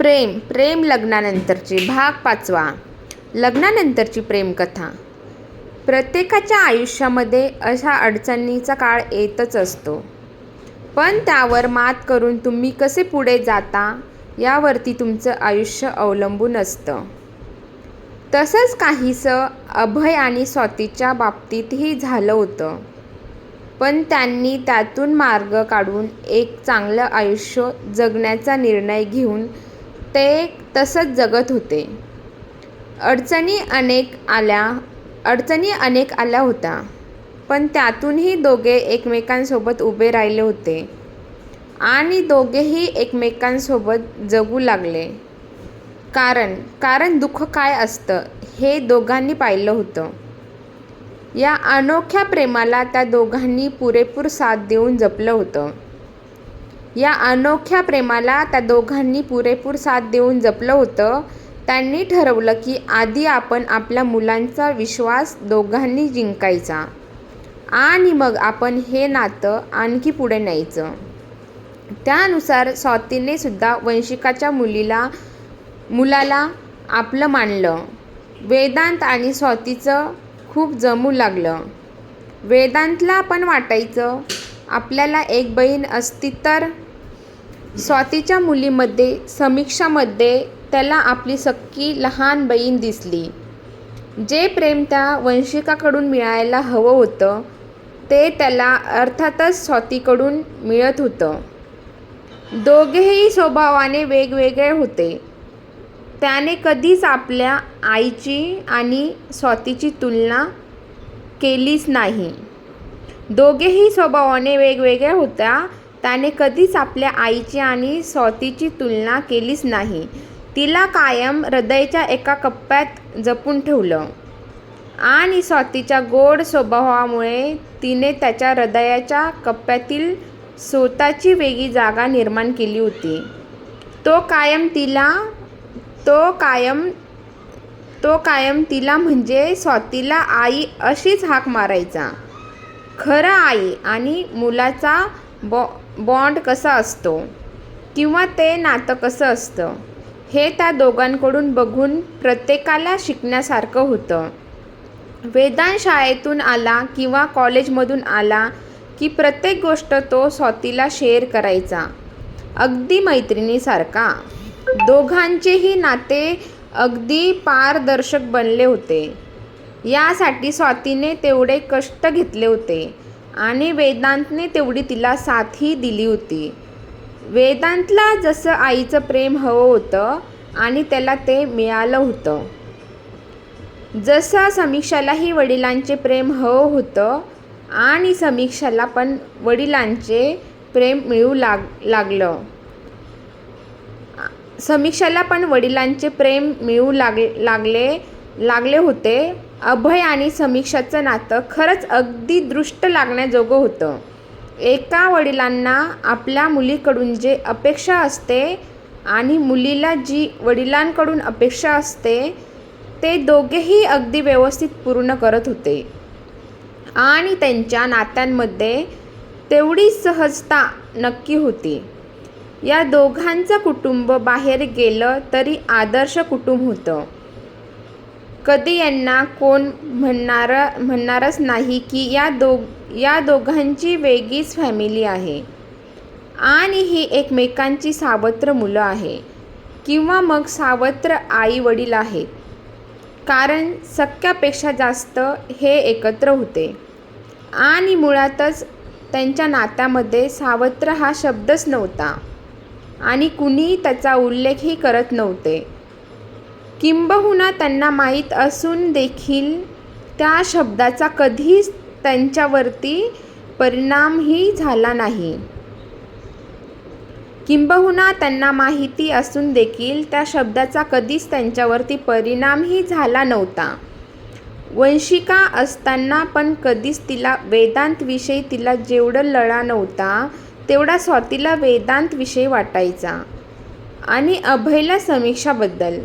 प्रेम प्रेम लग्नानंतरची भाग पाचवा. लग्नानंतरची प्रेमकथा. प्रत्येकाच्या आयुष्यामध्ये अशा अडचणीचा काळ येतच असतो. पण त्यावर मात करून तुम्ही कसे पुढे जाता यावरती तुमचं आयुष्य अवलंबून असतं. तसंच काहीसं अभय आणि स्वातीच्या बाबतीतही झालं होतं. पण त्यांनी त्यातून मार्ग काढून एक चांगलं आयुष्य जगण्याचा निर्णय घेऊन ते तसंच जगत होते. अडचणी अनेक आल्या अडचणी अनेक आल्या होत्या पण त्यातूनही दोघे एकमेकांसोबत उभे राहिले होते आणि दोघेही एकमेकांसोबत जगू लागले. कारण कारण दुःख काय असतं हे दोघांनी पाहिलं होतं. या अनोख्या प्रेमाला त्या दोघांनी पुरेपूर साथ देऊन जपलं होतं. या अनोख्या प्रेमाला त्या दोघांनी पुरेपूर साथ देऊन जपलं होतं. त्यांनी ठरवलं की आधी आपण आपल्या मुलांचा विश्वास दोघांनी जिंकायचा आणि मग आपण हे नातं आणखी पुढे न्यायचं. त्यानुसार स्वातीने सुद्धा वंशिकाच्या मुलीला मुलाला आपलं मानलं. वेदांत आणि स्वातीचं खूप जमू लागलं. वेदांतला पण वाटायचं आपल्याला एक बहीण असती तर? स्वातीच्या मुलीमध्ये समीक्षामध्ये त्याला आपली सक्की लहान बहीण दिसली. जे प्रेम त्या वंशिकाकडून मिळायला हवं होतं ते त्याला अर्थातच स्वातीकडून मिळत होतं. दोघेही स्वभावाने वेगवेगळे होते. त्याने कधीच आपल्या आईची आणि स्वातीची तुलना केलीच नाही. दोघेही स्वभावाने वेगवेगळ्या होत्या. त्याने कधीच आपल्या आईची आणि स्वातीची तुलना केलीच नाही. तिला कायम हृदयाच्या एका कप्प्यात जपून ठेवलं. आणि स्वातीच्या गोड स्वभावामुळे तिने त्याच्या हृदयाच्या कप्प्यातील स्वतःची वेगळी जागा निर्माण केली होती. तो कायम तिला तो कायम तो कायम तिला म्हणजे स्वातीला आई अशीच हाक मारायचा. खरं आई आणि मुलाचा बॉ बॉन्ड कसा असतो? किंवा ते नातं कसं असतं? हे त्या दोघांकडून बघून प्रत्येकाला शिकण्यासारखं होतं. वेदांत शाळेतून आला किंवा कॉलेजमधून आला की प्रत्येक गोष्ट तो स्वातीला शेअर करायचा. अगदी मैत्रिणीसारखा. दोघांचेही नाते अगदी पारदर्शक बनले होते. यासाठी स्वातीने तेवढे कष्ट घेतले होते आणि वेदांतने तेवढी तिला साथही दिली होती. वेदांतला जसं आईचं प्रेम हवं होतं आणि त्याला ते मिळालं होतं. जसं समीक्षालाही वडिलांचे प्रेम हवं होतं आणि समीक्षाला पण वडिलांचे प्रेम मिळू लाग लागलं. समीक्षाला पण वडिलांचे प्रेम मिळू लाग लागले लागले होते. अभय आणि समीक्षाचं नातं खरंच अगदी दृष्ट लागण्याजोगं होतं. एका वडिलांना आपल्या मुलीकडून जे अपेक्षा असते आणि मुलीला जी वडिलांकडून अपेक्षा असते ते दोघेही अगदी व्यवस्थित पूर्ण करत होते. आणि त्यांच्या नात्यांमध्ये तेवढी सहजता नक्की होती. या दोघांचं कुटुंब बाहेर गेलं तरी आदर्श कुटुंब होतं. कधी यांना कोण म्हणणार म्हणणारच नाही की या दो या दोघांची वेगळीच फॅमिली आहे. आणि ही एकमेकांची सावत्र मुलं आहे. किंवा मग सावत्र आई वडील आहेत. कारण सख्यापेक्षा जास्त हे एकत्र होते. आणि मुळातच त्यांच्या नात्यामध्ये सावत्र हा शब्दच नव्हता. आणि कुणीही त्याचा उल्लेखही करत नव्हते. किंबहुना त्यांना माहीत असून देखील त्या शब्दाचा कधीच त्यांच्यावरती परिणामही झाला नाही. किंबहुना त्यांना माहिती असून देखील त्या शब्दाचा कधीच त्यांच्यावरती परिणामही झाला नव्हता. वंशिका असताना पण कधीच तिला वेदांतविषयी तिला जेवढं लळा नव्हता तेवढा स्वातीला वेदांतविषयी वाटायचा. आणि अभयला समीक्षाबद्दल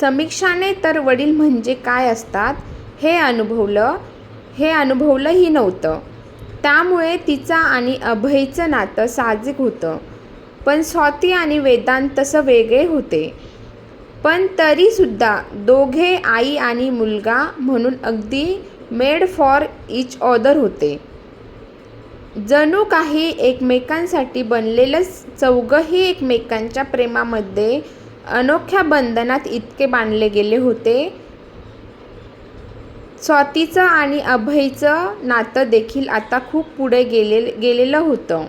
समीक्षाने तर वडील म्हणजे काय असतात? हे अनुभवलं. हे अनुभवलंही नव्हतं. त्यामुळे तिचा आणि अभयचं नातं साहजिक होतं. पण स्वाती आणि वेदांत तसं वेगळे होते. पण तरीसुद्धा दोघे आई आणि मुलगा म्हणून अगदी मेड फॉर इच ऑदर होते. जणू काही एकमेकांसाठी बनलेलंच चौघंही एकमेकांच्या प्रेमामध्ये अनोख्या बंधनात इतके बांधले गेले होते. स्वातीचं आणि अभयचं नातं देखील आता खूप पुढे गेले गेलेलं होतं.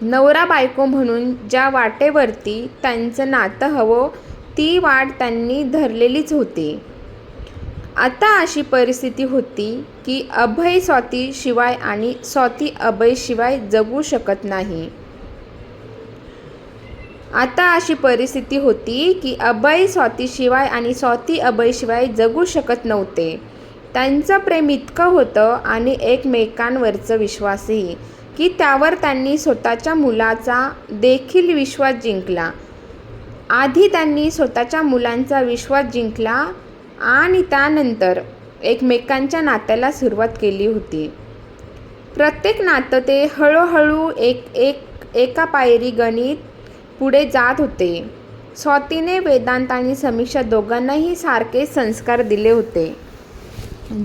नवरा बायको म्हणून ज्या वाटेवरती त्यांचं नातं हवं ती वाट त्यांनी धरलेलीच होती. आता अशी परिस्थिती होती की अभय स्वाती शिवाय आणि स्वाती अभय शिवाय जगू शकत नाही. आता अशी परिस्थिती होती की अभय स्वातीशिवाय आणि स्वाती अभयशिवाय जगू शकत नव्हते. त्यांचं प्रेम इतकं होतं आणि एकमेकांवरचं विश्वासही की त्यावर त्यांनी स्वतःच्या मुलाचा देखील विश्वास जिंकला. आधी त्यांनी स्वतःच्या मुलांचा विश्वास जिंकला आणि त्यानंतर एकमेकांच्या नात्याला सुरुवात केली होती. प्रत्येक नातं ते हळूहळू एक एक एका पायरी गणित पुढे जात होते. स्वातीने वेदांत आणि समीक्षा दोघांनाही सारखे संस्कार दिले होते.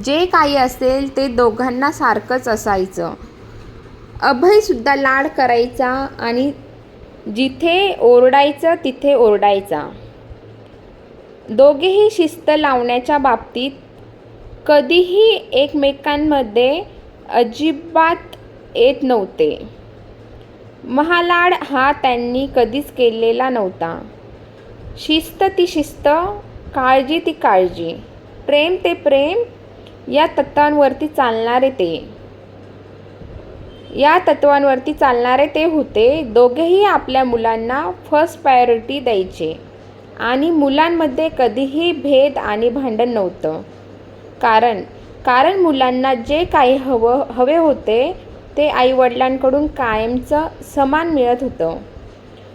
जे काही असेल ते दोघांना सारखंच असायचं. अभयसुद्धा लाड करायचा आणि जिथे ओरडायचं तिथे ओरडायचा. दोघेही शिस्त लावण्याच्या बाबतीत कधीही एकमेकांमध्ये अजिबात येत नव्हते. महालाड हा त्यांनी कधीच केलेला नव्हता. शिस्त ती शिस्त काळजी ती काळजी प्रेम ते प्रेम या तत्वांवरती चालणारे ते. या तत्वांवरती चालणारे ते होते. दोघेही आपल्या मुलांना फर्स्ट प्रायोरिटी द्यायचे आणि मुलांमध्ये कधीही भेद आणि भांडण नव्हतं. कारण कारण मुलांना जे काही हवं हवे होते ते आईवडिलांकडून कायमचं समान मिळत होतं.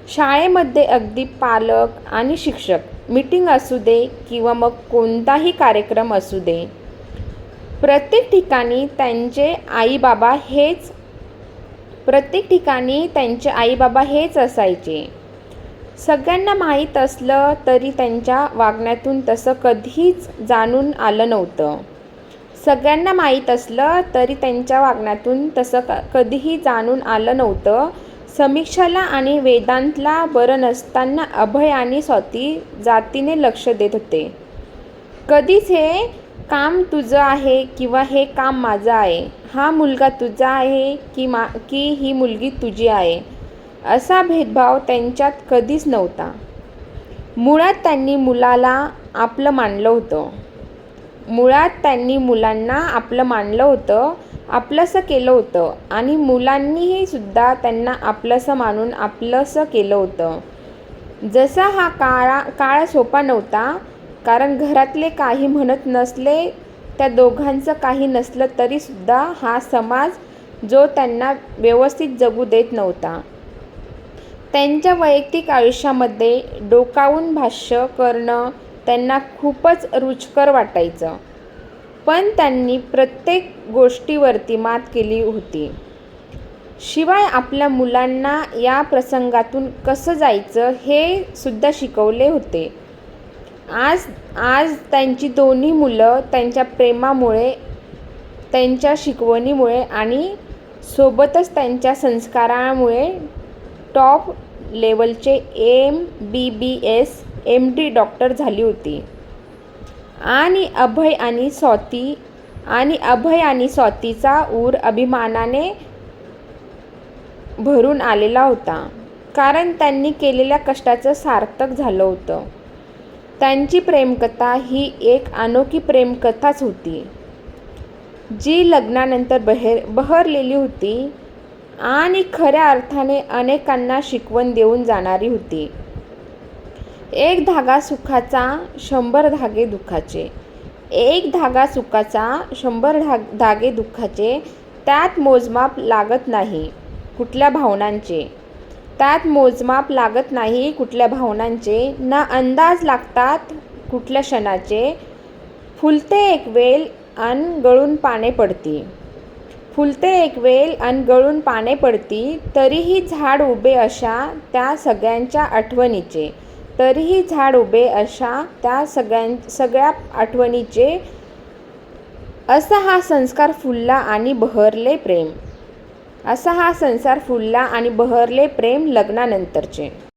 शाळेमध्ये अगदी पालक आणि शिक्षक मीटिंग असू दे किंवा मग कोणताही कार्यक्रम असू दे प्रत्येक ठिकाणी त्यांचे आईबाबा हेच प्रत्येक ठिकाणी त्यांचे आईबाबा हेच असायचे. सगळ्यांना माहीत असलं तरी त्यांच्या वागण्यातून तसं कधीच जाणून आलं नव्हतं. सगळ्यांना माहीत असलं तरी त्यांच्या वागण्यातून तसं क कधीही जाणून आलं नव्हतं. समीक्षाला आणि वेदांतला बरं नसताना अभय आणि स्वाती जातीने लक्ष देत होते. कधीच हे काम तुझं आहे किंवा हे काम माझं आहे. हा मुलगा तुझा आहे की मा की ही मुलगी तुझी आहे? असा भेदभाव त्यांच्यात कधीच नव्हता. मुळात त्यांनी मुलाला आपलं मानलं होतं. मुळात त्यांनी मुलांना आपलं मानलं होतं आपलंसं केलं होतं आणि मुलांनीही सुद्धा त्यांना आपलंसं मानून आपलंसं केलं होतं. जसा हा काळा काळ सोपा नव्हता कारण घरातले काही म्हणत नसले त्या दोघांचं काही नसलं तरीसुद्धा हा समाज जो त्यांना व्यवस्थित जगू देत नव्हता. त्यांच्या वैयक्तिक आयुष्यामध्ये डोकावून भाष्य करणं त्यांना खूपच रुचकर वाटायचं. पण त्यांनी प्रत्येक गोष्टीवरती मात केली होती. शिवाय आपल्या मुलांना या प्रसंगातून कसं जायचं हे सुद्धा शिकवले होते. आज आज त्यांची दोन्ही मुलं त्यांच्या प्रेमामुळे त्यांच्या शिकवणीमुळे आणि सोबतच त्यांच्या संस्कारामुळे टॉप लेवलचे M B B S M D doctor झाली होती. आणि अभय आणि स्वाती आणि अभय आणि स्वातीचा ऊर अभिमानाने भरून आलेला होता. कारण त्यांनी केलेल्या कष्टाचं सार्थक झालं होतं. त्यांची प्रेमकथा ही एक अनोखी प्रेमकथाच होती. जी लग्नानंतर बहेर बहरलेली होती आणि खऱ्या अर्थाने अनेकांना शिकवण देऊन जाणारी होती. एक धागा सुखाचा शंभर धागे दुःखाचे. एक धागा सुखाचा शंभर धाग धागे दुःखाचे. त्यात मोजमाप लागत नाही कुठल्या भावनांचे? त्यात मोजमाप लागत नाही कुठल्या भावनांचे? ना अंदाज लागतात कुठल्या क्षणाचे? फुलते एक वेल अन गळून पाने पडती. फुलते एक वेल अन गळून पाने पडती तरीही झाड उभे अशा त्या सगळ्यांच्या आठवणीचे. तरीही झाड उभे अशा त्या सगळ्यां सगळ्या आठवणीचे असा हा संस्कार फुलला आणि बहरले प्रेम. असा हा संसार फुलला आणि बहरले प्रेम लग्नानंतरचे.